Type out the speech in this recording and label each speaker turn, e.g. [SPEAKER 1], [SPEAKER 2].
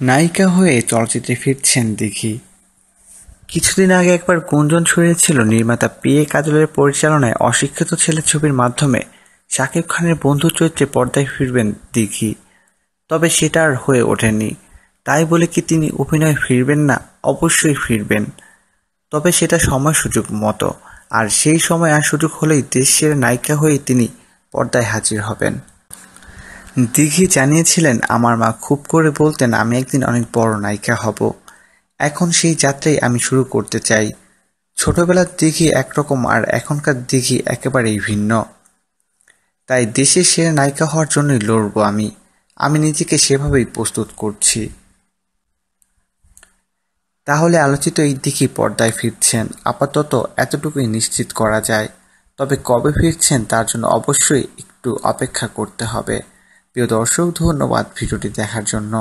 [SPEAKER 1] নায়িকা হয়ে চলচ্চিত্রে ফিরছেন দিঘি কিছুদিন আগে একবার গুঞ্জন ছড়িয়েছিল নির্মাতা পি এ কাজলের পরিচালনায় অশিক্ষিত ছেলে ছবির মাধ্যমে। শাকিব খানের বন্ধু চরিত্রে পর্দায় ফিরবেন দিঘি তবে সেটা আর হয়ে ওঠেনি। তাই বলে কি তিনি অভিনয়ে ফিরবেন না? অবশ্যই ফিরবেন। তবে সেটা সময় সুযোগ মতো। আর সেই সময় আর সুযোগ হলেই দেশের নায়িকা হয়ে তিনি পর্দায় হাজির হবেন। দিঘি জানিয়েছিলেন, আমার মা খুব করে বলতেন, আমি একদিন অনেক বড় নায়িকা হব। এখন সেই যাত্রাই আমি শুরু করতে চাই। ছোটবেলার দিঘি একরকম, আর এখনকার দিঘি একেবারেই ভিন্ন। তাই দেশের সেরা নায়িকা হওয়ার জন্যই লড়ব আমি। আমি নিজেকে সেভাবেই প্রস্তুত করছি। তাহলে আলোচিত এই দিঘি পর্দায় ফিরছেন। আপাতত এতটুকুই নিশ্চিত করা যায়। তবে কবে ফিরছেন তার জন্য অবশ্যই একটু অপেক্ষা করতে হবে। প্রিয় দর্শক ধন্যবাদ ভিডিওটি দেখার জন্য।